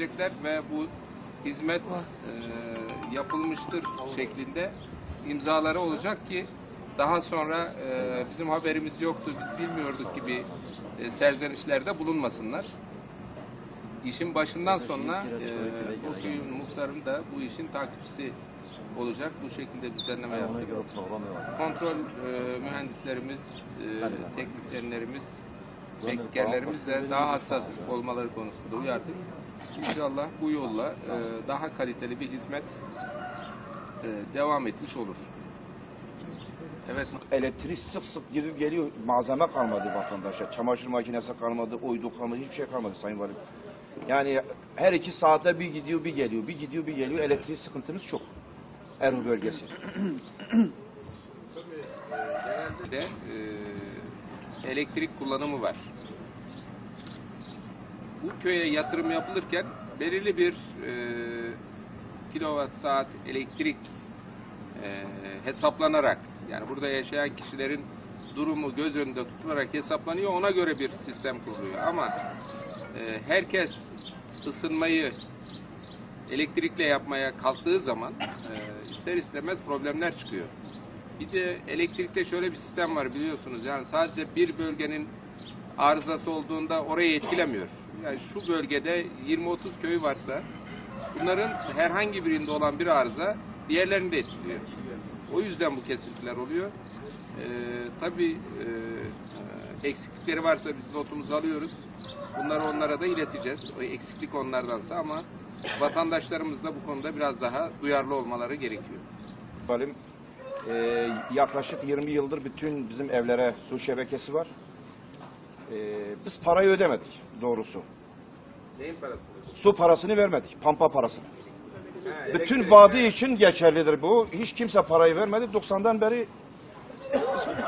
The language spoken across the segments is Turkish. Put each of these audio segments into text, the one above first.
edecekler ve bu hizmet e, yapılmıştır şeklinde imzaları olacak ki daha sonra e, bizim haberimiz yoktu, biz bilmiyorduk gibi e, serzenişlerde bulunmasınlar. İşin başından sonuna e, bu köyün muhtarım da bu işin takipçisi olacak. Bu şekilde düzenleme yaptık. Kontrol e, mühendislerimiz, e, teknisyenlerimiz, teknikerlerimiz de daha hassas olmaları konusunda uyardık. İnşallah bu yolla e, daha kaliteli bir hizmet e, devam etmiş olur. Evet. Elektrik sık sık gidip geliyor. Malzeme kalmadı vatandaşa. Çamaşır makinesi kalmadı, uydu kalmadı, hiçbir şey kalmadı Sayın Valim. Yani her iki saatte bir gidiyor, bir geliyor, bir gidiyor, bir geliyor. Elektrik sıkıntımız çok. Erhu bölgesi. Genelde de e, elektrik kullanımı var. Bu köye yatırım yapılırken belirli bir e, kilowatt saat elektrik e, hesaplanarak yani burada yaşayan kişilerin durumu göz önünde tutularak hesaplanıyor. Ona göre bir sistem kuruluyor. Ama e, herkes ısınmayı elektrikle yapmaya kalktığı zaman e, ister istemez problemler çıkıyor. Bir de elektrikte şöyle bir sistem var biliyorsunuz. Yani sadece bir bölgenin arızası olduğunda orayı etkilemiyor. Yani şu bölgede 20-30 köy varsa bunların herhangi birinde olan bir arıza diğerlerini de etkiliyor. O yüzden bu kesintiler oluyor. Ee, tabii e, eksiklikleri varsa biz notumuzu alıyoruz. Bunları onlara da ileteceğiz. O eksiklik onlardansa ama vatandaşlarımız da bu konuda biraz daha duyarlı olmaları gerekiyor. Valim e, yaklaşık 20 yıldır bütün bizim evlere su şebekesi var. E, biz parayı ödemedik doğrusu. Neyin parası? Su parasını vermedik, pampa parasını. Ha, Bütün vadi için geçerlidir bu. Hiç kimse parayı vermedi. 90'dan beri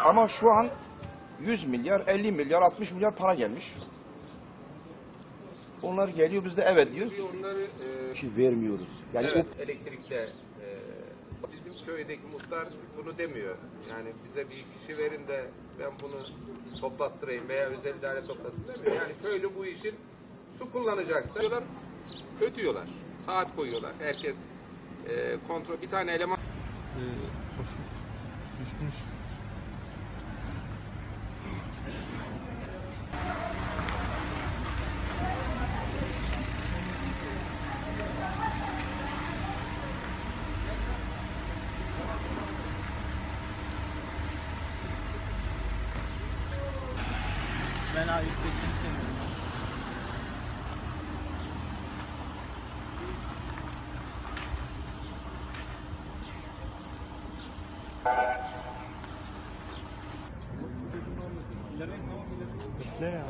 ama şu an 100 milyar, 50 milyar, 60 milyar para gelmiş. Onlar geliyor biz de evet diyoruz. Onları e, Ki vermiyoruz. Yani evet, elektrikte e, bizim köydeki muhtar bunu demiyor. Yani bize bir kişi verin de ben bunu toplattırayım veya özel idare toplasın demiyor. Yani köylü bu işin su kullanacaksa diyorlar, ödüyorlar. Saat koyuyorlar. Herkes e, kontrol bir tane eleman düşmüş. Ben abi üsttekini seviyorum. Ne ya?